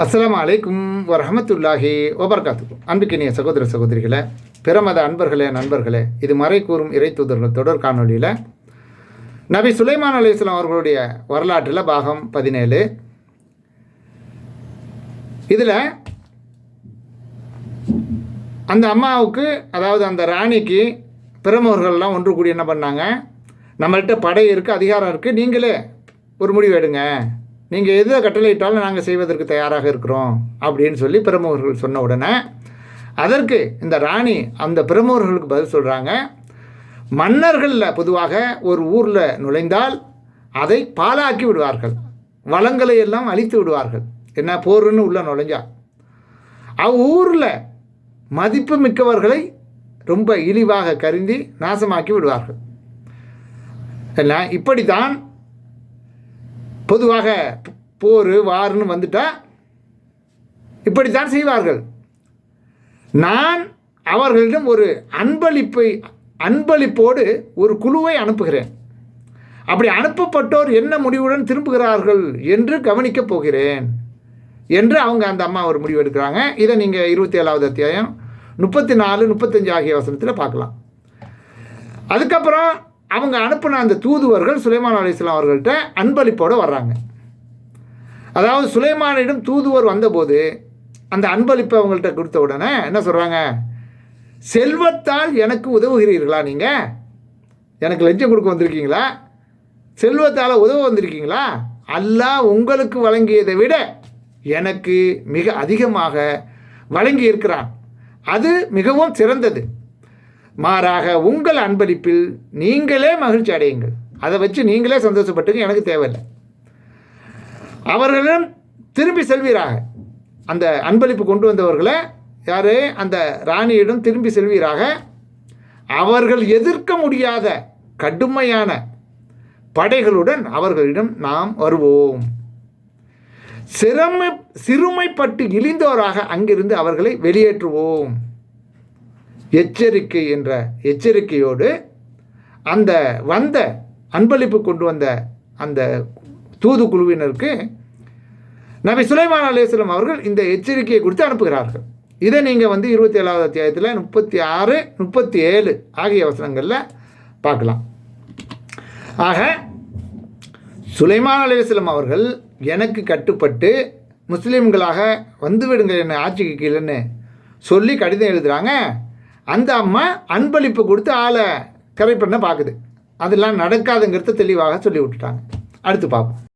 அஸ்லாம் அலைக்கும் வரஹமத்துல்லாஹி வபர்காத்து அன்புக்கினிய சகோதர சகோதரிகளே பிறமத அன்பர்களே நண்பர்களே இது மறை கூறும் இறை தூதர்கள் தொடர் காணொலியில் நபி சுலைமான் அலைஹிஸ்ஸலாம் அவர்களுடைய வரலாற்றில் பாகம் பதினேழு. இதில் அந்த அம்மாவுக்கு அதாவது அந்த ராணிக்கு பிரமுகர்கள்லாம் ஒன்று கூடி என்ன பண்ணாங்க? நம்மள்கிட்ட படை இருக்குது அதிகாரம் இருக்குது நீங்களே ஒரு முடிவு எடுங்க. நீங்கள் எதை கட்டளையிட்டாலும் நாங்கள் செய்வதற்கு தயாராக இருக்கிறோம் அப்படின்னு சொல்லி பிரமுகர்கள் சொன்ன உடனே அதற்கு இந்த ராணி அந்த பிரமுகர்களுக்கு பதில் சொல்கிறாங்க மன்னர்களில் பொதுவாக ஒரு ஊரில் நுழைந்தால் அதை பாலாக்கி விடுவார்கள். வளங்களை எல்லாம் அழித்து விடுவார்கள். என்ன போருன்னு உள்ளே நுழைஞ்சா. அவ்வூரில் மதிப்பு மிக்கவர்களை ரொம்ப இழிவாக கருந்தி நாசமாக்கி விடுவார்கள். என்ன? இப்படித்தான் பொதுவாக போர் வார்னு வந்துட்டால் இப்படித்தான் செய்வார்கள். நான் அவர்களிடம் ஒரு அன்பளிப்பை அன்பளிப்போடு ஒரு குழுவை அனுப்புகிறேன். அப்படி அனுப்பப்பட்டோர் என்ன முடிவுடன் திரும்புகிறார்கள் என்று கவனிக்கப் போகிறேன் என்று அவங்க அந்த அம்மா ஒரு முடிவு எடுக்கிறாங்க. இதை நீங்கள் இருபத்தி ஏழாவது அத்தியாயம் முப்பத்தி நாலு முப்பத்தஞ்சு ஆகிய வசனத்தில் பார்க்கலாம். அதுக்கப்புறம் அவங்க அனுப்பின அந்த தூதுவர்கள் சுலைமான் அலிஸ்லாம் அவர்கள்ட்ட அன்பளிப்போடு வர்றாங்க. அதாவது சுலைமானிடம் தூதுவர் வந்தபோது அந்த அன்பளிப்பை அவங்கள்ட்ட கொடுத்த உடனே என்ன சொல்கிறாங்க செல்வத்தால் எனக்கு உதவுகிறீர்களா நீங்கள் எனக்கு லஞ்சம் கொடுக்க வந்திருக்கீங்களா? செல்வத்தால் உதவ வந்திருக்கீங்களா? அல்லாஹ் உங்களுக்கு வழங்கியதை விட எனக்கு மிக அதிகமாக வழங்கி இருக்கிறான் அது மிகவும் சிறந்தது. மாறாக உங்கள் அன்பளிப்பில் நீங்களே மகிழ்ச்சி அடையுங்கள். அதை வச்சு நீங்களே சந்தோஷப்பட்டுங்க எனக்கு தேவையில்லை. அவர்களிடம் திரும்பி செல்வீராக. அந்த அன்பளிப்பு கொண்டு வந்தவர்களை யார்? அந்த ராணியிடம் திரும்பி செல்வீராக. அவர்கள் எதிர்க்க முடியாத கடுமையான படைகளுடன் அவர்களிடம் நாம் வருவோம். சிரம சிறுமைப்பட்டு இழிந்தோராக அங்கிருந்து அவர்களை வெளியேற்றுவோம். எச்சரிக்கை என்ற எச்சரிக்கையோடு அந்த வந்த அன்பளிப்பு கொண்டு வந்த அந்த தூது குழுவினருக்கு நபி சுலைமான் அலேஸ்லம் அவர்கள் இந்த எச்சரிக்கையை கொடுத்து அனுப்புகிறார்கள். இதை நீங்கள் வந்து இருபத்தி ஏழாவது அத்தியாயத்தில் முப்பத்தி ஆறு முப்பத்தி ஏழு ஆகிய வசனங்களில் பார்க்கலாம். ஆக சுலைமான் அலேஸ்லம் அவர்கள் எனக்கு கட்டுப்பட்டு முஸ்லீம்களாக வந்துவிடுங்கள் என்ன ஆட்சிக்கு கீழேன்னு சொல்லி கடிதம் எழுதுகிறாங்க அந்த அம்மா அன்பளிப்பு கொடுத்து ஆளை கரை பண்ண பார்க்குது. அதெல்லாம் நடக்காதுங்கிறத தெளிவாக சொல்லி விட்டுட்டாங்க அடுத்து பார்ப்போம்.